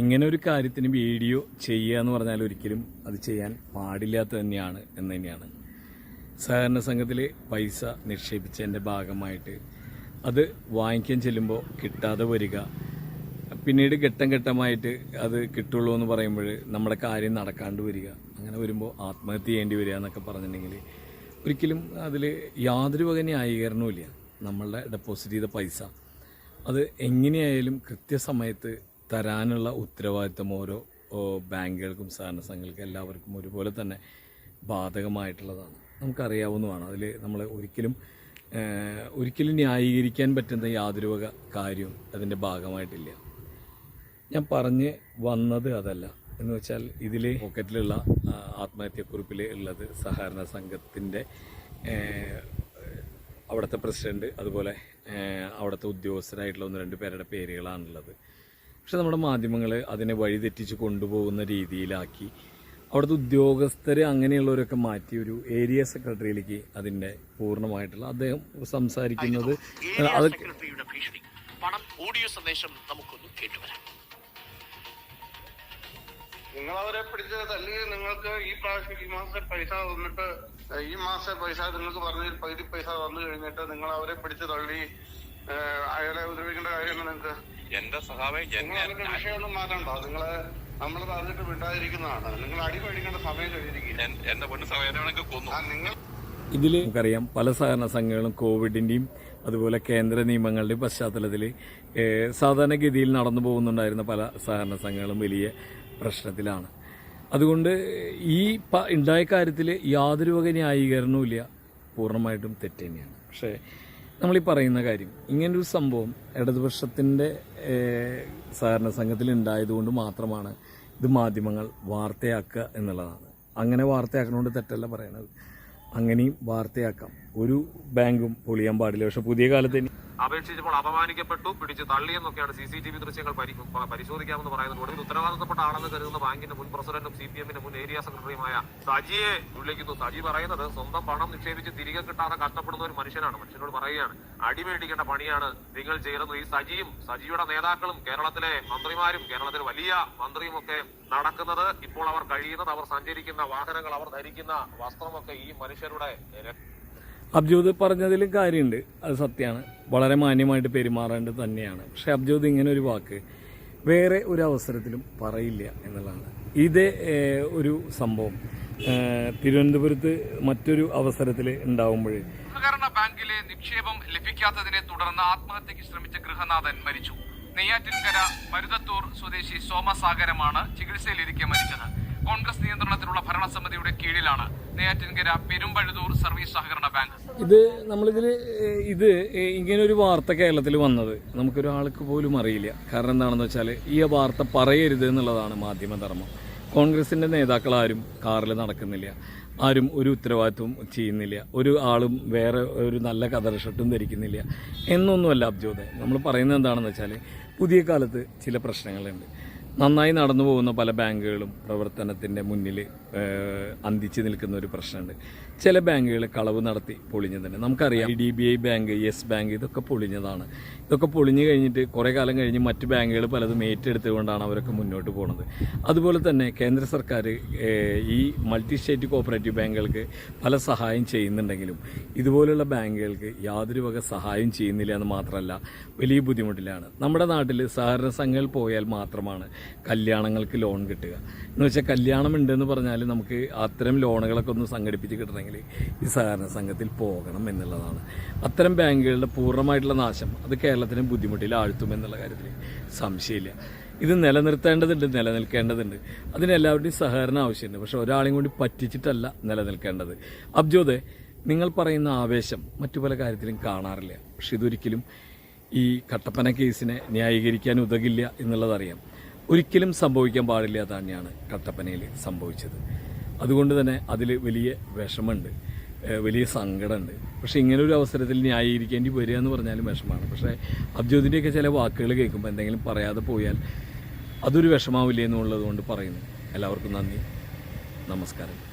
ഇങ്ങനെ ഒരു കാര്യത്തിന് വീഡിയോ ചെയ്യുക എന്ന് പറഞ്ഞാൽ ഒരിക്കലും അത് ചെയ്യാൻ പാടില്ലാത്ത തന്നെയാണ് എന്ന് തന്നെയാണ്. സഹകരണ സംഘത്തിൽ പൈസ നിക്ഷേപിച്ചതിന്റെ ഭാഗമായിട്ട് അത് വാങ്ങിക്കാൻ ചെല്ലുമ്പോൾ കിട്ടാതെ വരിക. പിന്നീട് ഘട്ടം ഘട്ടമായിട്ട് അത് കിട്ടുള്ളൂ എന്ന് പറയുമ്പോൾ നമ്മുടെ കാര്യം നടക്കാണ്ട് വരിക. അങ്ങനെ വരുമ്പോൾ ആത്മഹത്യ ചെയ്യേണ്ടി വരിക എന്നൊക്കെ പറഞ്ഞിട്ടുണ്ടെങ്കിൽ ഒരിക്കലും അതിൽ യാതൊരു വക ന്യായീകരണവും ഇല്ല നമ്മളുടെ ഡെപ്പോസിറ്റ് ചെയ്ത പൈസ. അത് എങ്ങനെയായാലും കൃത്യസമയത്ത് തരാനുള്ള ഉത്തരവാദിത്തം ഓരോ ബാങ്കുകൾക്കും സഹകരണ സംഘങ്ങൾക്കും എല്ലാവർക്കും ഒരുപോലെ തന്നെ ബാധകമായിട്ടുള്ളതാണ്. നമുക്കറിയാവുന്നതാണ് അതിൽ നമ്മൾ ഒരിക്കലും ഒരിക്കലും ന്യായീകരിക്കാൻ പറ്റുന്ന യാതൊരു വക കാര്യവും അതിന്റെ ഭാഗമായിട്ടില്ല. ഞാൻ പറഞ്ഞ് വന്നത് അതല്ല. എന്ന് വെച്ചാൽ ഇതിൽ പോക്കറ്റിലുള്ള ആത്മഹത്യക്കുറിപ്പിൽ ഉള്ളത് സഹകരണ സംഘത്തിന്റെ അവിടുത്തെ പ്രസിഡന്റ് അതുപോലെ അവിടുത്തെ ഉദ്യോഗസ്ഥരായിട്ടുള്ള ഒന്ന് രണ്ട് പേരുടെ പേരുകളാണുള്ളത്. പക്ഷെ നമ്മുടെ മാധ്യമങ്ങൾ അതിനെ വഴിതെറ്റിച്ച് കൊണ്ടുപോകുന്ന രീതിയിലാക്കി അവിടുത്തെ ഉദ്യോഗസ്ഥർ അങ്ങനെയുള്ളവരൊക്കെ മാറ്റി ഒരു ഏരിയ സെക്രട്ടറിയിലേക്ക് അതിന്റെ പൂർണമായിട്ടുള്ള അദ്ദേഹം സംസാരിക്കുന്നത് അത് പണം ഓഡിയോ സന്ദേശം നമുക്കൊന്ന് കേട്ടുവരാം. നിങ്ങൾ അവരെ പിടിച്ച് തല്ലി നിങ്ങൾക്ക് ഈ പ്രാവശ്യം ഈ മാസത്തെ പൈസ തന്നിട്ട് ഈ മാസത്തെ പൈസ നിങ്ങൾക്ക് പറഞ്ഞതിൽ പകുതി പൈസ വന്നു കഴിഞ്ഞിട്ട് നിങ്ങൾ അവരെ പിടിച്ച് തള്ളി അയാളെ ഉപദ്രവിക്കേണ്ട കാര്യമാണ് നിങ്ങൾക്ക്? എന്റെ സഹാബെ നിങ്ങൾ അതിന്റെ വിഷയമൊന്നും മാറ്റണ്ട. നിങ്ങളെ നമ്മൾ പറഞ്ഞിട്ട് വിടാതിരിക്കുന്നതാണ്. നിങ്ങൾ അടി മേടിക്കേണ്ട സമയം കഴിഞ്ഞിരിക്കും എന്റെ പൊന്നു സഹോദരനൊക്കെ കൊന്നു. നിങ്ങൾ ഇതിൽ നമുക്കറിയാം പല സഹകരണ സംഘങ്ങളും കോവിഡിന്റെയും അതുപോലെ കേന്ദ്ര നിയമങ്ങളുടെ പശ്ചാത്തലത്തിൽ സാധാരണഗതിയിൽ നടന്നു പോകുന്നുണ്ടായിരുന്ന പല സഹകരണ സംഘങ്ങളും വലിയ പ്രശ്നത്തിലാണ്. അതുകൊണ്ട് ഈ ഉണ്ടായ കാര്യത്തിൽ യാതൊരു വക ന്യായീകരണവും ഇല്ല പൂർണമായിട്ടും തെറ്റ് തന്നെയാണ്. പക്ഷേ നമ്മളീ പറയുന്ന കാര്യം ഇങ്ങനൊരു സംഭവം ഇടതുപക്ഷത്തിന്റെ സഹകരണ സംഘത്തിൽ ഉണ്ടായതുകൊണ്ട് മാത്രമാണ് ഇത് മാധ്യമങ്ങൾ വാർത്തയാക്കുക എന്നുള്ളതാണ്. അങ്ങനെ വാർത്തയാക്കണോണ്ട് തെറ്റല്ല പറയണത്. അങ്ങനെയും വാർത്തയാക്കാം. ഒരു ബാങ്കും പൊളിയാൻ പാടില്ല. പക്ഷെ പുതിയ കാലത്ത് അപേക്ഷിച്ചപ്പോൾ അപമാനിക്കപ്പെട്ടു പിടിച്ച് തള്ളിയെന്നൊക്കെയാണ് സി സി ടി വി ദൃശ്യങ്ങൾ പരിശോധിക്കാമെന്ന് പറയുന്നത്. ഒടുവിൽ ഉത്തരവാദിത്തപ്പെട്ട ആണെന്ന് കരുതുന്ന ബാങ്കിന്റെ മുൻ പ്രസിഡന്റും സി പി എമ്മിന്റെ മുൻ ഏരിയ സെക്രട്ടറിയുമായ സജിയെ വിളിക്കുന്നു. സജി പറയുന്നത് സ്വന്തം പണം നിക്ഷേപിച്ച് തിരികെ കിട്ടാതെ കഷ്ടപ്പെടുന്ന ഒരു മനുഷ്യനാണ്. മനുഷ്യനോട് പറയുകയാണ് അടിമേടിക്കേണ്ട പണിയാണ് നിങ്ങൾ ചെയ്യുന്നത്. ഈ സജിയും സജിയുടെ നേതാക്കളും കേരളത്തിലെ മന്ത്രിമാരും കേരളത്തിലെ വലിയ മന്ത്രിയും ഒക്കെ നടക്കുന്നത് ഇപ്പോൾ അവർ കഴിയുന്നത് അവർ സഞ്ചരിക്കുന്ന വാഹനങ്ങൾ അവർ ധരിക്കുന്ന വസ്ത്രമൊക്കെ ഈ മനുഷ്യരുടെ അബ്ജോദ് പറഞ്ഞതിലും കാര്യമുണ്ട്. അത് സത്യമാണ്. വളരെ മാന്യമായിട്ട് പെരുമാറേണ്ടത് തന്നെയാണ്. പക്ഷെ അബ്ജോദ് ഇങ്ങനെ ഒരു വാക്ക് വേറെ ഒരു അവസരത്തിലും പറയില്ല എന്നുള്ളതാണ്. ഇത് ഒരു സംഭവം തിരുവനന്തപുരത്ത് മറ്റൊരു അവസരത്തിൽ ഉണ്ടാവുമ്പോൾ സഹകരണ ബാങ്കിലെ നിക്ഷേപം ലഭിക്കാത്തതിനെ തുടർന്ന് ആത്മഹത്യക്ക് ശ്രമിച്ച ഗൃഹനാഥൻ മരിച്ചു. നെയ്യാറ്റിൻകര മരുതത്തൂർ സ്വദേശി സോമസാഗരമാണ് ചികിത്സയിലിരിക്കെ മരിച്ചത്. കോൺഗ്രസ് നിയന്ത്രണത്തിലുള്ള ഭരണസമിതിയുടെ കീഴിലാണ് നെയ്യാറ്റിൻകര പെരുമ്പഴുതൂർ സർവീസ് സഹകരണ ബാങ്ക്. ഇത് നമ്മളിതിൽ ഇത് ഇങ്ങനൊരു വാർത്ത കേരളത്തിൽ വന്നത്. നമുക്കൊരാൾക്ക് പോലും അറിയില്ല. കാരണം എന്താണെന്ന് വെച്ചാൽ ഈ വാർത്ത പറയരുത് എന്നുള്ളതാണ് മാധ്യമധർമ്മം കോൺഗ്രസിന്റെ നേതാക്കളാരും കാറിൽ നടക്കുന്നില്ല. ആരും ഒരു ഉത്തരവാദിത്വം ചെയ്യുന്നില്ല. ഒരു ആളും വേറെ ഒരു നല്ല കതർ ഷർട്ടും ധരിക്കുന്നില്ല. എന്നൊന്നുമല്ല അബ്ജോദ് നമ്മൾ പറയുന്നത് എന്താണെന്ന് വെച്ചാൽ പുതിയ കാലത്ത് ചില പ്രശ്നങ്ങളുണ്ട്. നന്നായി നടന്നു പോകുന്ന പല ബാങ്കുകളും പ്രവർത്തനത്തിന്റെ മുന്നിൽ അന്തിച്ച് നിൽക്കുന്ന ഒരു പ്രശ്നമുണ്ട്. ചില ബാങ്കുകൾ കളവ് നടത്തി പൊളിഞ്ഞതുണ്ട് നമുക്കറിയാം D B I bank yes bank ഇതൊക്കെ പൊളിഞ്ഞതാണ്. ഇതൊക്കെ പൊളിഞ്ഞു കഴിഞ്ഞിട്ട് കുറേ കാലം കഴിഞ്ഞ് മറ്റ് ബാങ്കുകൾ പലതും ഏറ്റെടുത്തുകൊണ്ടാണ് അവരൊക്കെ മുന്നോട്ട് പോകുന്നത്. അതുപോലെ തന്നെ കേന്ദ്ര സർക്കാർ ഈ മൾട്ടി സ്റ്റേറ്റ് കോപ്പറേറ്റീവ് ബാങ്കുകൾക്ക് പല സഹായം ചെയ്യുന്നുണ്ടെങ്കിലും ഇതുപോലുള്ള ബാങ്കുകൾക്ക് യാതൊരു വക സഹായം ചെയ്യുന്നില്ല എന്ന് മാത്രമല്ല വലിയ ബുദ്ധിമുട്ടിലാണ്. നമ്മുടെ നാട്ടിൽ സഹകരണ സംഘങ്ങൾ പോയാൽ മാത്രമാണ് കല്യാണങ്ങൾക്ക് ലോൺ കിട്ടുക. എന്ന് വെച്ചാൽ കല്യാണം ഉണ്ടെന്ന് പറഞ്ഞാൽ നമുക്ക് അത്തരം ലോണുകളൊക്കെ ഒന്ന് സംഘടിപ്പിച്ച് കിട്ടണമെങ്കിൽ ഈ സഹകരണ സംഘത്തിൽ പോകണം എന്നുള്ളതാണ്. അത്തരം ബാങ്കുകളുടെ പൂർണമായിട്ടുള്ള നാശം അത് കേരളത്തിന് ബുദ്ധിമുട്ടിൽ ആഴ്ത്തും എന്നുള്ള കാര്യത്തിൽ സംശയമില്ല. ഇത് നിലനിർത്തേണ്ടതുണ്ട് നിലനിൽക്കേണ്ടതുണ്ട്. അതിന് എല്ലാവരുടെയും സഹകരണം ആവശ്യമുണ്ട്. പക്ഷെ ഒരാളെയും കൂടി പറ്റിച്ചിട്ടല്ല നിലനിൽക്കേണ്ടത്. അബ്ജോദ് നിങ്ങൾ പറയുന്ന ആവേശം മറ്റു പല കാര്യത്തിലും കാണാറില്ല. പക്ഷെ ഇതൊരിക്കലും ഈ കട്ടപ്പന കേസിനെ ന്യായീകരിക്കാൻ ഉതകില്ല എന്നുള്ളതറിയാം. ഒരിക്കലും സംഭവിക്കാൻ പാടില്ല തന്നെയാണ് കട്ടപ്പനയിൽ സംഭവിച്ചത്. അതുകൊണ്ട് തന്നെ അതിൽ വലിയ വിഷമമുണ്ട്. വലിയ സങ്കടമുണ്ട്. പക്ഷേ ഇങ്ങനെ ഒരു അവസരത്തിൽ ന്യായീകരിക്കേണ്ടി വരിക എന്ന് പറഞ്ഞാലും വിഷമമാണ്. പക്ഷേ അബ്ജോദിന്റെയൊക്കെ ചില വാക്കുകൾ കേൾക്കുമ്പോൾ എന്തെങ്കിലും പറയാതെ പോയാൽ അതൊരു വിഷമാവില്ലേ എന്നുള്ളത് കൊണ്ട് പറയുന്നു. എല്ലാവർക്കും നന്ദി. നമസ്കാരം.